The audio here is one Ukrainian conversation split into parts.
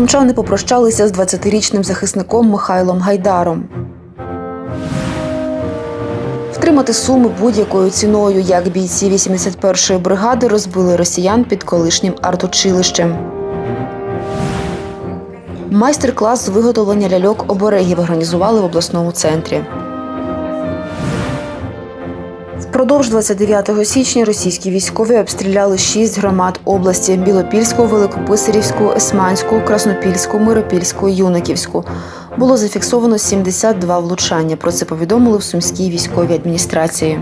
Сумчани попрощалися з 20-річним захисником Михайлом Гайдаром. Втримати суми будь-якою ціною, як бійці 81-ї бригади розбили росіян під колишнім артучилищем. Майстер-клас з виготовлення ляльок оберегів організували в обласному центрі. Впродовж 29 січня російські військові обстріляли шість громад області: Білопільську, Великописарівську, Есманську, Краснопільську, Миропільську, Юнаківську. Було зафіксовано 72 влучання. Про це повідомили в Сумській військовій адміністрації.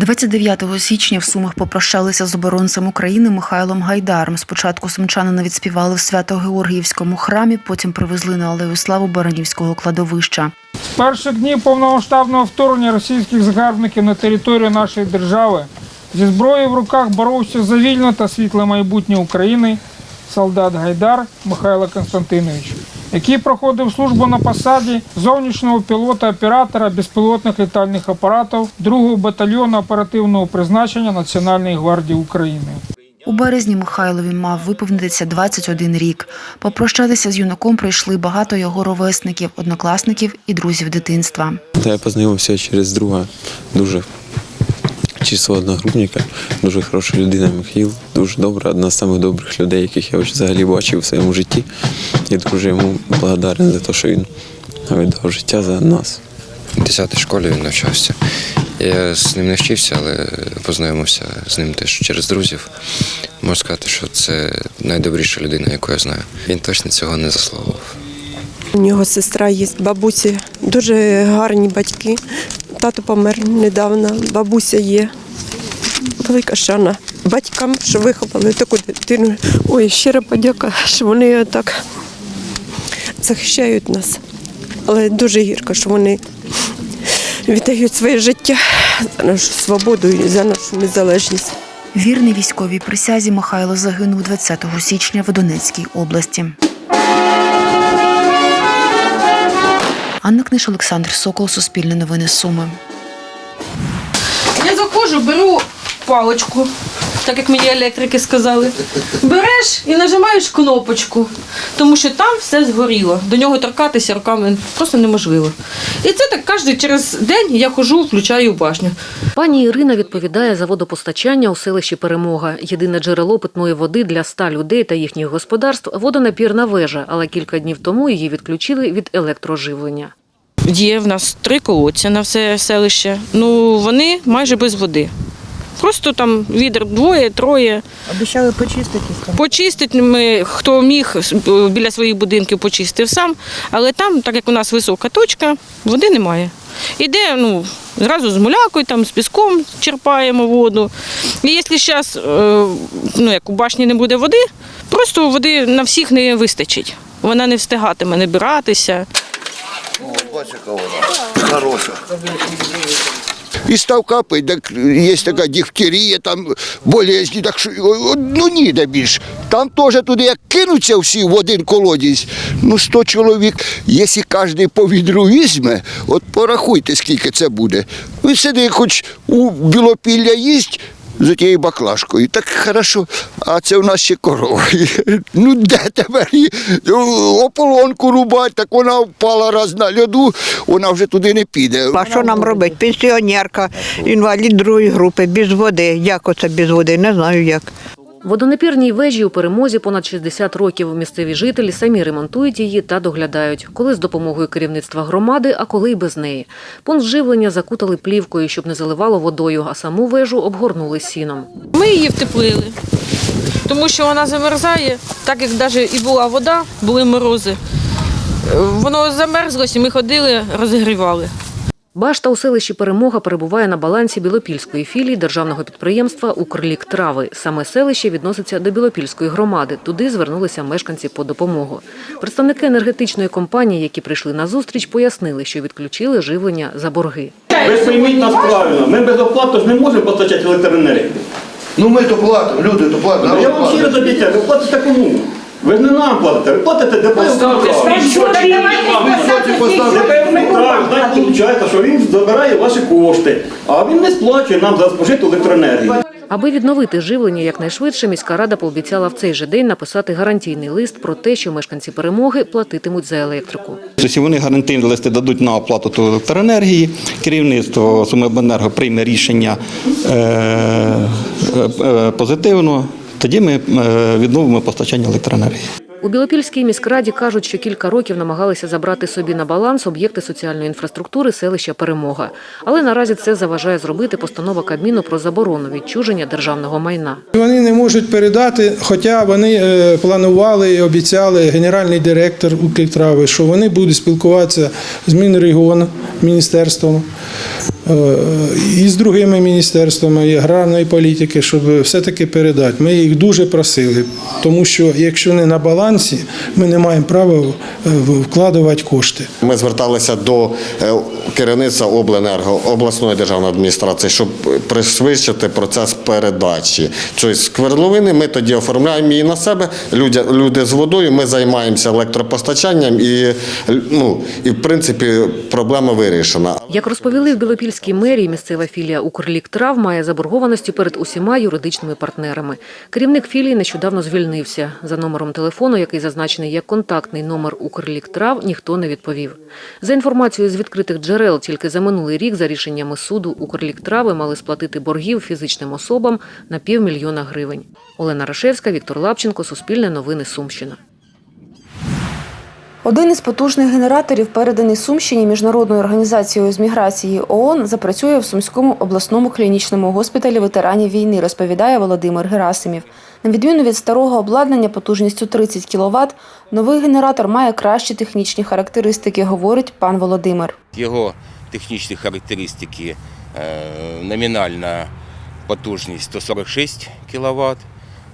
29 січня в Сумах попрощалися з оборонцем України Михайлом Гайдаром. Спочатку сумчани відспівали в Свято-Георгіївському храмі, потім привезли на Алею Славу Баранівського кладовища. З перших днів повномасштабного вторгнення російських загарбників на територію нашої держави зі зброєю в руках боровся за вільне та світле майбутнє України солдат Гайдар Михайло Константинович, який проходив службу на посаді зовнішнього пілота-оператора безпілотних літальних апаратів 2-го батальйону оперативного призначення Національної гвардії України. У березні Михайлові мав виповнитися 21 рік. Попрощатися з юнаком прийшли багато його ровесників, однокласників і друзів дитинства. Та я познайомився через друга, дуже чистого одногрупника, дуже хороша людина Михаїл, дуже добра, одна з самих добрих людей, яких я взагалі бачив у своєму житті. І дуже йому благодарен за те, що він віддав життя за нас. В 10 школі він навчався. Я з ним не вчився, але познайомився з ним теж через друзів. Можу сказати, що це найдобріша людина, яку я знаю. Він точно цього не заслуговував. У нього сестра є, бабусі, дуже гарні батьки. Тато помер недавно, бабуся є. Велика шана батькам, що виховали таку дитину. Ой, щира подяка, що вони так захищають нас. Але дуже гірко, що вони віддають своє життя за нашу свободу і за нашу незалежність. Вірний військовій присязі Михайло загинув 20 січня в Донецькій області. Анна Книж, Олександр Сокол, Суспільне новини Суми. Я заходжу, беру паличку, так як мені електрики сказали. Береш і нажимаєш кнопочку, тому що там все згоріло. До нього торкатися руками просто неможливо. І це так кожен через день я хожу, включаю башню. Пані Ірина відповідає за водопостачання у селищі Перемога. Єдине джерело питної води для ста людей та їхніх господарств водонапірна вежа, але кілька днів тому її відключили від електроживлення. Є в нас три колодця на все селище. Ну вони майже без води. Просто там відер двоє, троє. Обіцяли почистити там. Почистити ми, хто міг біля своїх будинків почистив сам, але там, так як у нас висока точка, води немає. Іде, ну, зразу з мулякою, там, з піском черпаємо воду. І якщо зараз, ну, як у башні не буде води, просто води на всіх не вистачить. Вона не встигатиме набиратися. Бачиш, яка вона хороша. І став капати, так є така дифтерія, там болезні, так ну ніде більш. Там теж туди як кинуться всі в один колодязь, ну 100 чоловік, якщо кожен по відру візьме, от порахуйте, скільки це буде. Ви сиди, хоч у білопілля їсть, з тією баклажкою. Так хорошо, а це в нас ще корова. Ну де тепер ополонку рубати, так вона впала раз на льоду, вона вже туди не піде. А що нам робити? Пенсіонерка, інвалід другої групи, без води. Як оце без води? Не знаю як. Водонапірній вежі у перемозі понад 60 років. Місцеві жителі самі ремонтують її та доглядають. Коли з допомогою керівництва громади, а коли й без неї. Пункт живлення закутали плівкою, щоб не заливало водою, а саму вежу обгорнули сіном. Ми її втеплили, тому що вона замерзає, так як навіть і була вода, були морози. Е, Воно замерзлося, ми ходили, розігрівали. Башта у селищі Перемога перебуває на балансі Білопільської філії державного підприємства Укрлік Трави. Саме селище відноситься до Білопільської громади. Туди звернулися мешканці по допомогу. Представники енергетичної компанії, які прийшли на зустріч, пояснили, що відключили живлення за борги. Ви ж пойміть нас правильно, ми безоплатно ж не можемо постачати електроенергію. Ну ми то платимо, люди то платимо. Я народ вам ще платить. обіцяю, ви платите кому? Ви ж не нам платите, ви платите ДП. Так, так виходить, що він забирає ваші кошти, а він не сплачує нам за спожиту електроенергію. Аби відновити живлення якнайшвидше, міська рада пообіцяла в цей же день написати гарантійний лист про те, що мешканці перемоги платитимуть за електрику. Тобто вони гарантійні листи дадуть на оплату ту електроенергії. Керівництво Сумибенерго прийме рішення е, е, позитивно. Тоді ми е, відновимо постачання електроенергії. У Білопільській міськраді кажуть, що кілька років намагалися забрати собі на баланс об'єкти соціальної інфраструктури селища Перемога. Але наразі це заважає зробити постанова Кабміну про заборону відчуження державного майна. Вони не можуть передати, хоча вони е, планували і обіцяли генеральний директор Укртрави, що вони будуть спілкуватися з Мінрегіоном, міністерством і з другими міністерствами і аграрної політики, щоб все-таки передати. Ми їх дуже просили, тому що якщо не на балансі, ми не маємо права е, вкладувати кошти. Ми зверталися до е, керівництва обленерго обласної державної адміністрації, щоб пришвидшити процес передачі. Тобто скверловини ми тоді оформляємо її на себе. Люди, люди з водою, ми займаємося електропостачанням і ну і в принципі проблема вирішена. Як розповіли в Білопільській мерії, місцева філія «Укрліктрав» має заборгованості перед усіма юридичними партнерами. Керівник філії нещодавно звільнився. За номером телефону, який зазначений як контактний номер «Укрліктрав», ніхто не відповів. За інформацією з відкритих джерел, тільки за минулий рік за рішеннями суду «Укрліктрави» мали сплатити боргів фізичним особам на півмільйона гривень. Олена Рашевська, Віктор Лапченко, Суспільне новини Сумщина. Один із потужних генераторів, переданий Сумщині міжнародною організацією з міграції ООН, запрацює в Сумському обласному клінічному госпіталі ветеранів війни, розповідає Володимир Герасимів. На відміну від старого обладнання потужністю 30 кВт, новий генератор має кращі технічні характеристики, говорить пан Володимир. Його технічні характеристики е, номінальна потужність 146 кВт,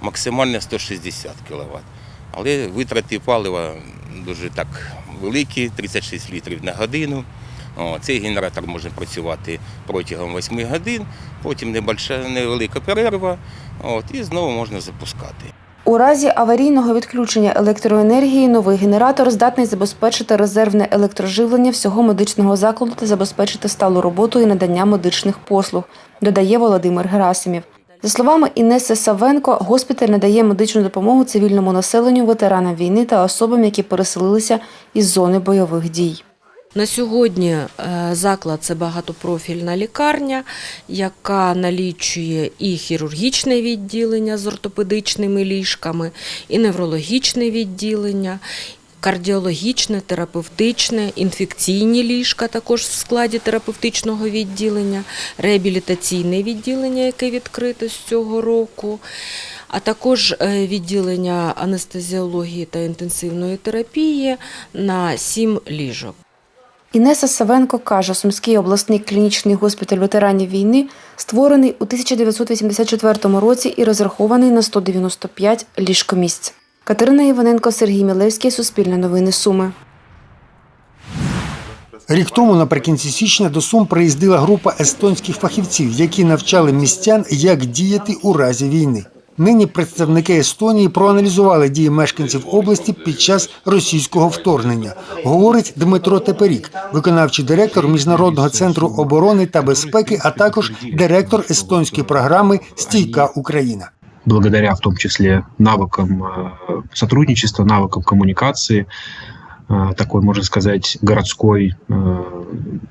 максимальна 160 кВт. Але витрати палива дуже так великі, 36 літрів на годину. О, Цей генератор може працювати протягом 8 годин, потім невелика перерва, от, і знову можна запускати. У разі аварійного відключення електроенергії новий генератор здатний забезпечити резервне електроживлення всього медичного закладу та забезпечити сталу роботу і надання медичних послуг, додає Володимир Герасимів. За словами Інеси Савенко, госпіталь надає медичну допомогу цивільному населенню, ветеранам війни та особам, які переселилися із зони бойових дій. На сьогодні е, заклад це багатопрофільна лікарня, яка налічує і хірургічне відділення з ортопедичними ліжками, і неврологічне відділення. Кардіологічне, терапевтичне, інфекційні ліжка також в складі терапевтичного відділення, реабілітаційне відділення, яке відкрите з цього року, а також е, відділення анестезіології та інтенсивної терапії на 7 ліжок. Інеса Савенко каже, Сумський обласний клінічний госпіталь ветеранів війни створений у 1984 році і розрахований на 195 ліжкомісць. Катерина Іваненко, Сергій Мілевський, Суспільне новини Суми. Рік тому, наприкінці січня, до Сум приїздила група естонських фахівців, які навчали містян, як діяти у разі війни. Нині представники Естонії проаналізували дії мешканців області під час російського вторгнення, говорить Дмитро Теперік, виконавчий директор Міжнародного центру оборони та безпеки, а також директор естонської програми Стійка Україна. Благодаря в том числе навыкам э, сотрудничества, навыкам коммуникации, э, такой, можно сказать, городской э,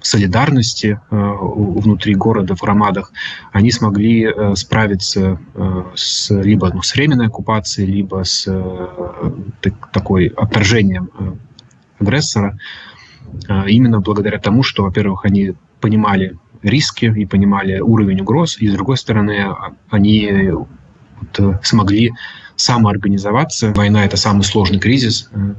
солидарности внутри города, в громадах, они смогли справиться с либо ну, с временной оккупацией, либо с так- такой отторжением агрессора, именно благодаря тому, что, во-первых, они понимали риски и понимали уровень угроз, и, с другой стороны, они смогли самоорганизоваться. Война – это самый сложный кризис. Э,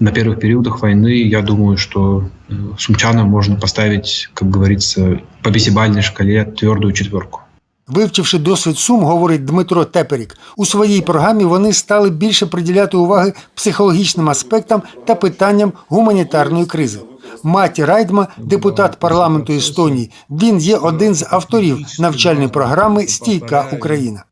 На первых периодах войны, я думаю, что э, сумчанам можно поставить, как говорится, по десятибалльной шкале твердую четверку. Вивчивши досвід Сум, говорить Дмитро Теперік, у своїй програмі вони стали більше приділяти уваги психологічним аспектам та питанням гуманітарної кризи. Маті Райдма, депутат парламенту Естонії, він є один з авторів навчальної програми Стійка Україна.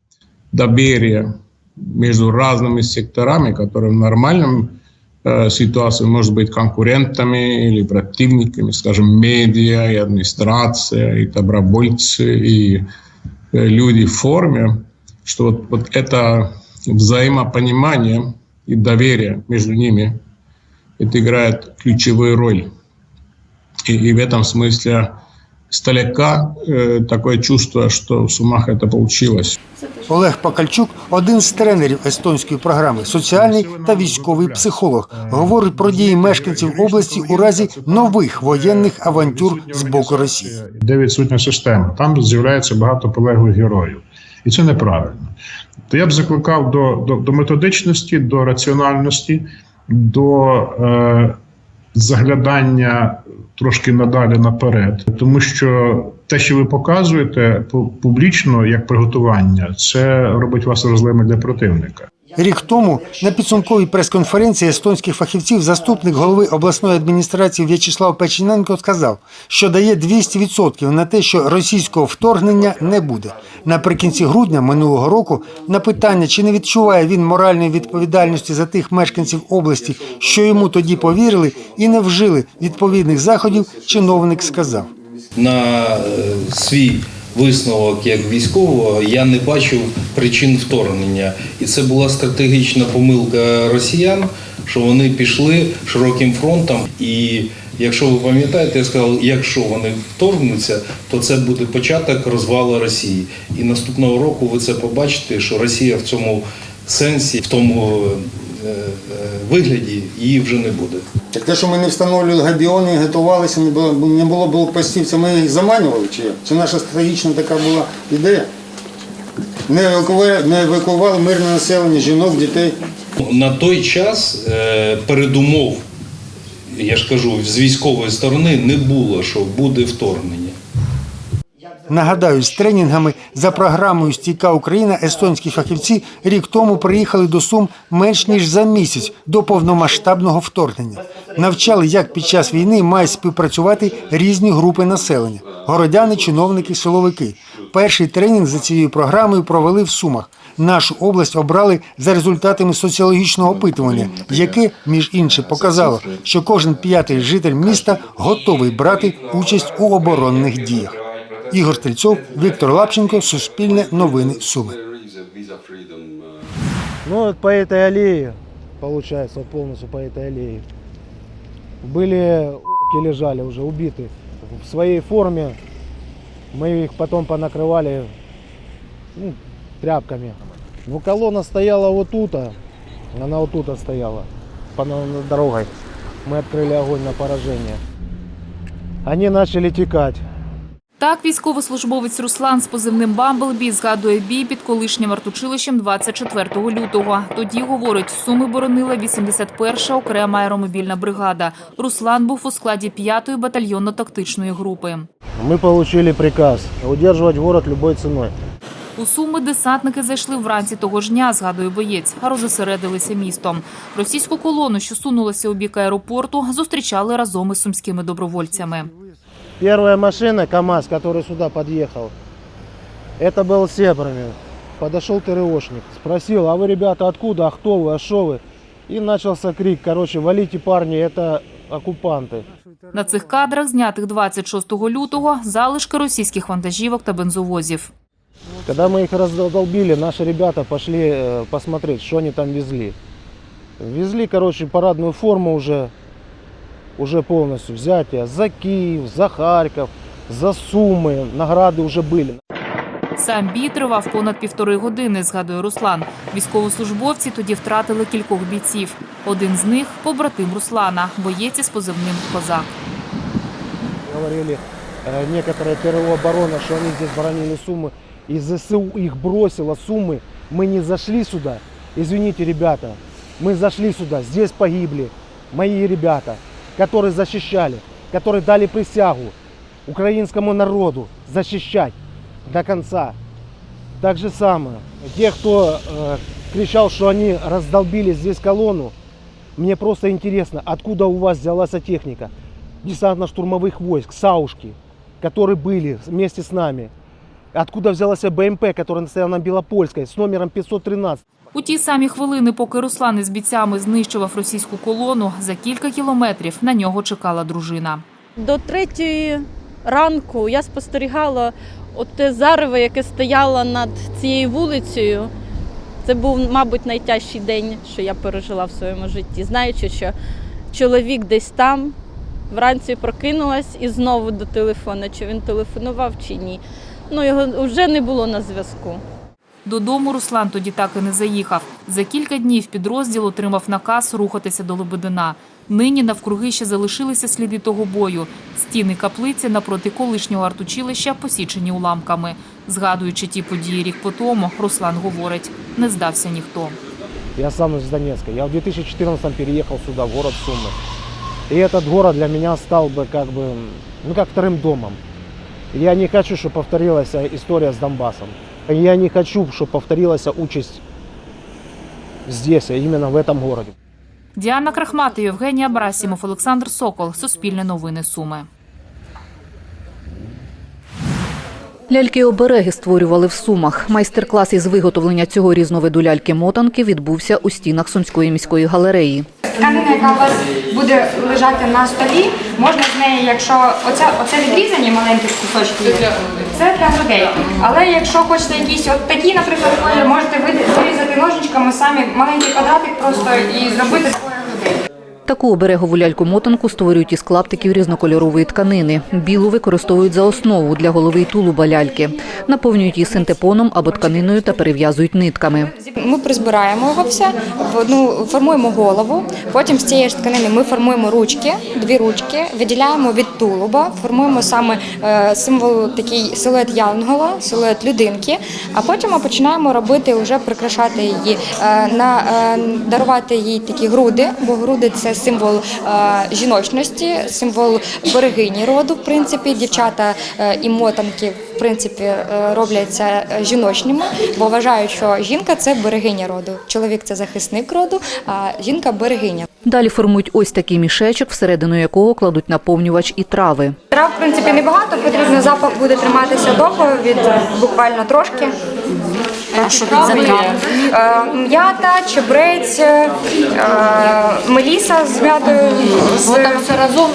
Доверие между разными секторами, которые в нормальном э, ситуации может быть конкурентами или противниками, скажем, медиа и администрация, и добровольцы, и э, люди в форме, что вот, вот это взаимопонимание и доверие между ними, это играет ключевую роль. И, и в этом смысле издалека э, такое чувство, что в Сумах это получилось. Олег Пакальчук, один з тренерів естонської програми, соціальний та військовий психолог, говорить про дії мешканців області у разі нових воєнних авантюр з боку Росії. де відсутня система. Там з'являється багато полеглих героїв. І це неправильно. То я б закликав до, до, до методичності, до раціональності, до е, заглядання трошки надалі наперед. Тому що те, що ви показуєте пу- публічно як приготування, це робить вас розлими для противника. Рік тому на підсумковій прес-конференції естонських фахівців заступник голови обласної адміністрації В'ячеслав Печененко сказав, що дає 200% на те, що російського вторгнення не буде. Наприкінці грудня минулого року на питання, чи не відчуває він моральної відповідальності за тих мешканців області, що йому тоді повірили і не вжили відповідних заходів, чиновник сказав. на е, свій висновок як військового я не бачив причин вторгнення. І це була стратегічна помилка росіян, що вони пішли широким фронтом. І якщо ви пам'ятаєте, я сказав, якщо вони вторгнуться, то це буде початок розвалу Росії. І наступного року ви це побачите, що Росія в цьому сенсі, в тому е, е, вигляді її вже не буде. Так те, що ми не встановлювали габіони, готувалися, не було, не було блокпостів, це ми їх заманювали чи? Це наша стратегічна така була ідея. Не евакуювали, не евакували мирне населення, жінок, дітей. На той час е, передумов, я ж кажу, з військової сторони не було, що буде вторгнення. Нагадаю, з тренінгами за програмою Стійка Україна естонські фахівці рік тому приїхали до Сум менш ніж за місяць до повномасштабного вторгнення. Навчали, як під час війни мають співпрацювати різні групи населення: городяни, чиновники, силовики. Перший тренінг за цією програмою провели в Сумах. Нашу область обрали за результатами соціологічного опитування, яке, між іншим, показало, що кожен п'ятий житель міста готовий брати участь у оборонних діях. Ігор Стрільцов, Віктор Лапченко, Суспільне новини Суми. Ну, вот по этой аллее, получается, вот полностью по этой аллее. Были орки лежали уже убиты в своей форме. Мы их потом понакрывали ну, тряпками. Ну, колонна стояла вот тут, а она вот тут стояла, по на- над дорогой. Мы открыли огонь на поражение. Они начали текать. Так, військовослужбовець Руслан з позивним Бамблбі згадує бій під колишнім артучилищем 24 лютого. Тоді, говорить, Суми боронила 81-ша окрема аеромобільна бригада. Руслан був у складі 5-ї батальйонно-тактичної групи. Мы получили приказ удерживать город любой ценой. У Суми десантники зайшли вранці того ж дня, згадує боєць, а розосередилися містом. Російську колону, що сунулася у бік аеропорту, зустрічали разом із сумськими добровольцями. Первая машина, КАМАЗ, который сюда подъехал, это был Сепарами. Подошел ТРОшник, спросил, а вы, ребята, откуда, а кто вы, а шо вы? И начался крик, короче, валите, парни, это оккупанты. На цих кадрах, знятих 26 лютого, залишки російських вантажівок та бензовозів. Когда мы их раздолбили, наши ребята пошли э, посмотреть, что они там везли. Везли, короче, парадную форму уже, уже полностью взятие за Киев, за Харьков, за Сумы, награды уже были. Сам бій тривав понад півтори години, згадує Руслан. Військовослужбовці тоді втратили кількох бійців. Один з них побратим Руслана, боєць із позивним Козак. Говорили э, некоторые ТРО оборона, что они здесь боронили Сумы. И ЗСУ их бросило Сумы. Мы не зашли сюда. Извините, ребята, мы зашли сюда. Здесь погибли мои ребята, Которые защищали, которые дали присягу украинскому народу защищать до конца. Так же самое. Те, кто э, кричал, что они раздолбили здесь колонну, мне просто интересно, откуда у вас взялась техника десантно-штурмовых войск, САУшки, которые были вместе с нами. Откуда взялась БМП, которая стояла на Белопольской с номером 513. У ті самі хвилини, поки Руслан із бійцями знищував російську колону, за кілька кілометрів на нього чекала дружина. До третьої ранку я спостерігала те зарево, яке стояло над цією вулицею. Це був, мабуть, найтяжчий день, що я пережила в своєму житті, знаючи, що чоловік десь там вранці прокинулась і знову до телефона, чи він телефонував, чи ні. Ну, його вже не було на зв'язку. Додому Руслан тоді так і не заїхав. За кілька днів підрозділ отримав наказ рухатися до Лебедина. Нині навкруги ще залишилися сліди того бою. Стіни каплиці напроти колишнього артучилища посічені уламками. Згадуючи ті події рік по тому, Руслан говорить, не здався ніхто. Я сам из Донецка. Я в 2014 переехал сюда, в город Сумы. И этот город для меня стал бы как бы, ну как вторым домом. Я не хочу, чтобы повторилась история с Донбассом. Я не хочу, чтобы повторилась участь здесь, а именно в этом городе. Діана Крахмати, Євгенія Абрасімов, Олександр Сокол. Суспільне новини Суми. Ляльки-обереги створювали в Сумах. Майстер-клас із виготовлення цього різновиду ляльки-мотанки відбувся у стінах Сумської міської галереї. Тканина, яка у вас буде лежати на столі, можна з неї, якщо оце, оце відрізані маленькі кусочки, це для грудей. Але якщо хочете якісь от такі, наприклад, можете вирізати ножничками самі маленький квадратик просто і зробити своє грудей. Таку оберегову ляльку-мотанку створюють із клаптиків різнокольорової тканини. Білу використовують за основу для голови й тулуба ляльки. Наповнюють її синтепоном або тканиною та перев'язують нитками. Ми призбираємо його все, одну формуємо голову. Потім з цієї ж тканини ми формуємо ручки, дві ручки, виділяємо від тулуба, формуємо саме е, символ такий силует янгола, силует людинки. А потім ми починаємо робити, вже прикрашати її, е, на е, дарувати їй такі груди, бо груди це символ е, жіночності, символ берегині роду. В принципі, дівчата е, і мотанки в принципі е, робляться жіночними, бо вважають, що жінка це берегиня роду. Чоловік це захисник роду, а жінка берегиня. Далі формують ось такий мішечок, всередину якого кладуть наповнювач і трави. Трав, в принципі, небагато, потрібно запах буде триматися довго, від буквально трошки. А що тут за трави? М'ята, чебрець, е, меліса з м'ятою. Там все разом?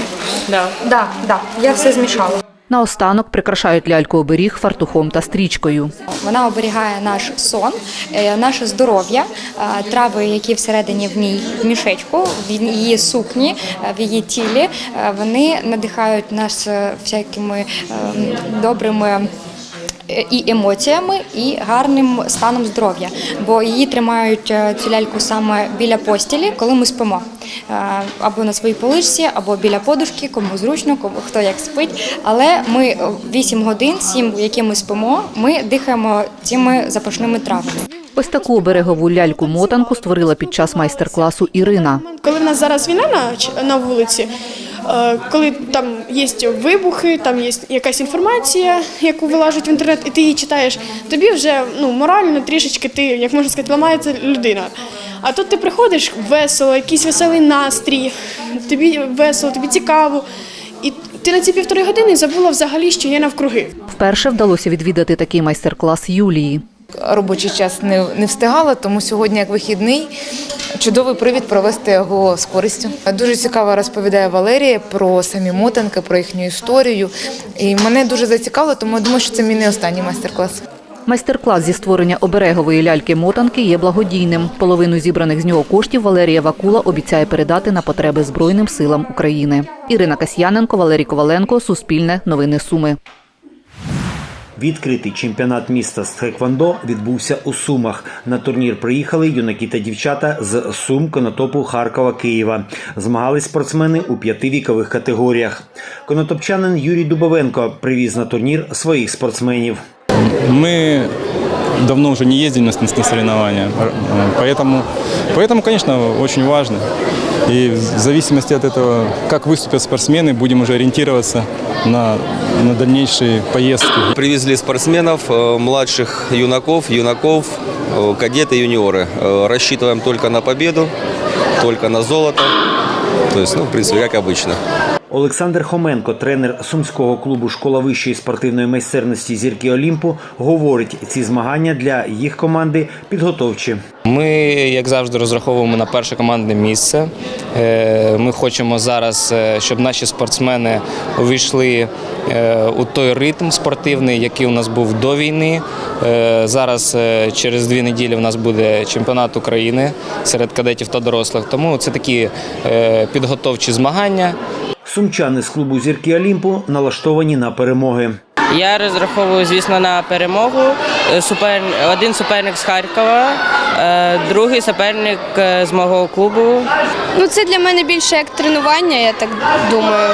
Да. Да, да, я все змішала. Наостанок прикрашають ляльку-оберіг фартухом та стрічкою. Вона оберігає наш сон, е, наше здоров'я, е, трави, які всередині в ній в мішечку, в її сукні, е, в її тілі. е, Вони надихають нас е, всякими е, добрими. Е, І емоціями, і гарним станом здоров'я, бо її тримають е, цю ляльку саме біля постілі, коли ми спимо. Е, Або на своїй поличці, або біля подушки, кому зручно, кому хто як спить. Але ми е, 8 годин, 7, які ми спимо, ми дихаємо цими запашними травами. Ось таку оберегову ляльку-мотанку створила під час майстер-класу Ірина. Коли в нас зараз війна на, на вулиці, коли там є вибухи, там є якась інформація, яку вилажуть в інтернет, і ти її читаєш, тобі вже ну, морально трішечки ти, як можна сказати, ламається людина. А тут ти приходиш весело, якийсь веселий настрій, тобі весело, тобі цікаво. І ти на ці півтори години забула взагалі, що є навкруги. Вперше вдалося відвідати такий майстер-клас Юлії. Робочий час не, не встигала, тому сьогодні, як вихідний, чудовий привід провести його з користю. Дуже цікаво розповідає Валерія про самі мотанки, про їхню історію. І мене дуже зацікавило, тому я думаю, що це мій не останній майстер-клас. Майстер-клас зі створення оберегової ляльки-мотанки є благодійним. Половину зібраних з нього коштів Валерія Вакула обіцяє передати на потреби Збройним силам України. Ірина Касьяненко, Валерій Коваленко, Суспільне, Новини Суми. Відкритий чемпіонат міста з Тхеквондо відбувся у Сумах. На турнір приїхали юнаки та дівчата з Сум, Конотопу, Харкова, Києва. Змагались спортсмени у п'яти вікових категоріях. Конотопчанин Юрій Дубовенко привіз на турнір своїх спортсменів. Мы давно уже не ездим на, на соревнования, поэтому, поэтому, конечно, очень важно. И в зависимости от этого, как выступят спортсмены, будем уже ориентироваться на, на дальнейшие поездки. Привезли спортсменов, э, младших юнаков, юнаков, э, кадеты, юниоры. Э, Рассчитываем только на победу, только на золото. То есть, ну, в принципе, как обычно. Олександр Хоменко, тренер сумського клубу Школа вищої спортивної майстерності зірки Олімпу, говорить, ці змагання для їх команди підготовчі. Ми, як завжди, розраховуємо на перше командне місце. Е, Ми хочемо зараз, е, щоб наші спортсмени увійшли е, у той ритм спортивний, який у нас був до війни. Зараз через дві неділі у нас буде чемпіонат України серед кадетів та дорослих. Тому це такі підготовчі змагання. Сумчани з клубу зірки Олімпу налаштовані на перемоги. Я розраховую, звісно, на перемогу. Е, Супер... Один суперник з Харкова, е, другий суперник е, з мого клубу. Ну, це для мене більше як тренування, я так думаю.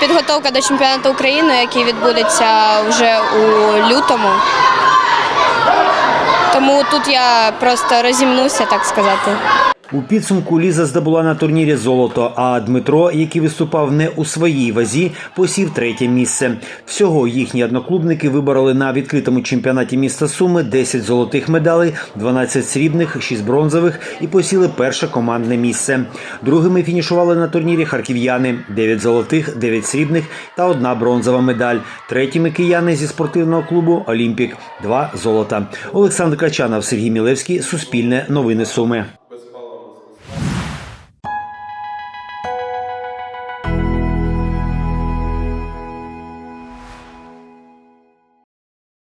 Підготовка до чемпіонату України, який відбудеться вже у лютому. Тому тут я просто розімнуся, так сказати. У підсумку Ліза здобула на турнірі золото, а Дмитро, який виступав не у своїй вазі, посів третє місце. Всього їхні одноклубники вибороли на відкритому чемпіонаті міста Суми 10 золотих медалей, 12 срібних, 6 бронзових і посіли перше командне місце. Другими фінішували на турнірі харків'яни 9 золотих, 9 срібних та одна бронзова медаль. Третіми кияни зі спортивного клубу Олімпік 2 золота. Олександр Качанов, Сергій Мілевський, Суспільне новини Суми.